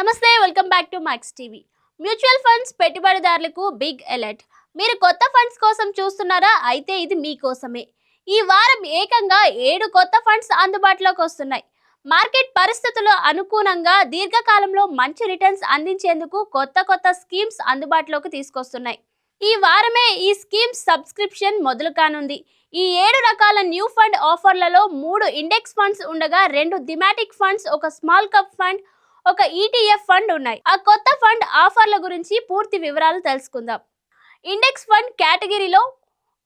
నమస్తే welcome back to Max TV. Mutual funds పెట్టుబడిదారులకు big alert. మీరు కొత్త ఫండ్స్ కోసం చూస్తున్నారా? అయితే ఇది మీకోసమే. ఈ వారం ఏకంగా ఏడు కొత్త ఫండ్స్ అందుబాటులోకి వస్తున్నాయి. మార్కెట్ పరిస్థితులు అనుగుణంగా దీర్ఘకాలంలో మంచి రిటర్న్స్ అందించేందుకు కొత్త కొత్త స్కీమ్స్ అందుబాటులోకి తీసుకొస్తున్నాయి. ఈ వారమే ఈ స్కీమ్ సబ్స్క్రిప్షన్ మొదలు కానుంది. ఈ ఏడు రకాల న్యూ ఫండ్ ఆఫర్లలో మూడు ఇండెక్స్ ఫండ్స్ ఉండగా రెండు థిమాటిక్ ఫండ్స్ ఒక స్మాల్ కప్ ఫండ్ ఒక ఈటీఎఫ్ ఫండ్ ఉన్నాయి. ఆ కొత్త ఫండ్ ఆఫర్ల గురించి పూర్తి వివరాలు తెలుసుకుందాం. ఇండెక్స్ ఫండ్ కేటగిరీలో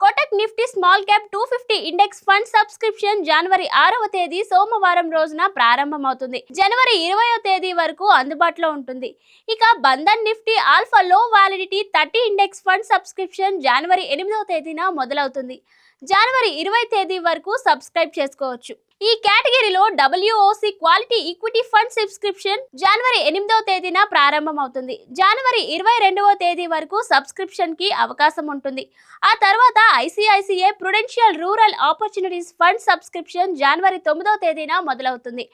Kotak Nifty small cap two fifty index fund subscription జనవరి ఆరవ తేదీ సోమవారం రోజున ప్రారంభమవుతుంది. జనవరి ఇరవయో తేదీ వరకు అందుబాటులో ఉంటుంది. ఇక Bandhan Nifty alpha low volatility thirty index fund subscription జనవరి ఎనిమిదవ తేదీన మొదలవుతుంది. జనవరి ఇరవై తేదీ వరకు సబ్స్క్రైబ్ చేసుకోవచ్చు. ఈ కేటగిరీలో WOC quality equity fund subscription జనవరి ఎనిమిదవ తేదీన ప్రారంభమవుతుంది. జనవరి ఇరవై రెండవ తేదీ వరకు సబ్స్క్రిప్షన్కి అవకాశం ఉంటుంది. ఆ తర్వాత ICICI prudential rural opportunities fund subscription జనవరి తొమ్మిదవ తేదీన మొదలవుతుంది.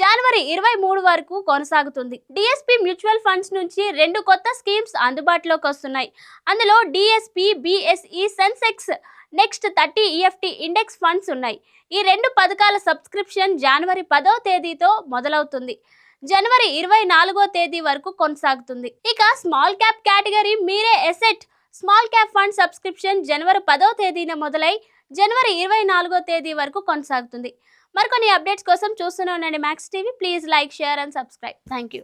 జనవరి ఇరవై మూడు వరకు కొనసాగుతుంది. డిఎస్పీ మ్యూచువల్ ఫండ్స్ నుంచి రెండు కొత్త స్కీమ్స్ అందుబాటులోకి వస్తున్నాయి. అందులో DSP BSE Sensex next thirty EFT index funds ఉన్నాయి. ఈ రెండు పథకాల సబ్స్క్రిప్షన్ జనవరి పదో తేదీతో మొదలవుతుంది. జనవరి ఇరవై నాలుగో తేదీ వరకు కొనసాగుతుంది. ఇక small cap category Mirae asset. Small cap fund subscription జనవరి పదో తేదీన మొదలై జనవరి ఇరవై నాలుగో తేదీ వరకు కొనసాగుతుంది. మరికొన్ని అప్డేట్స్ కోసం చూస్తూనే ఉండండి Max TV please like share and subscribe thank you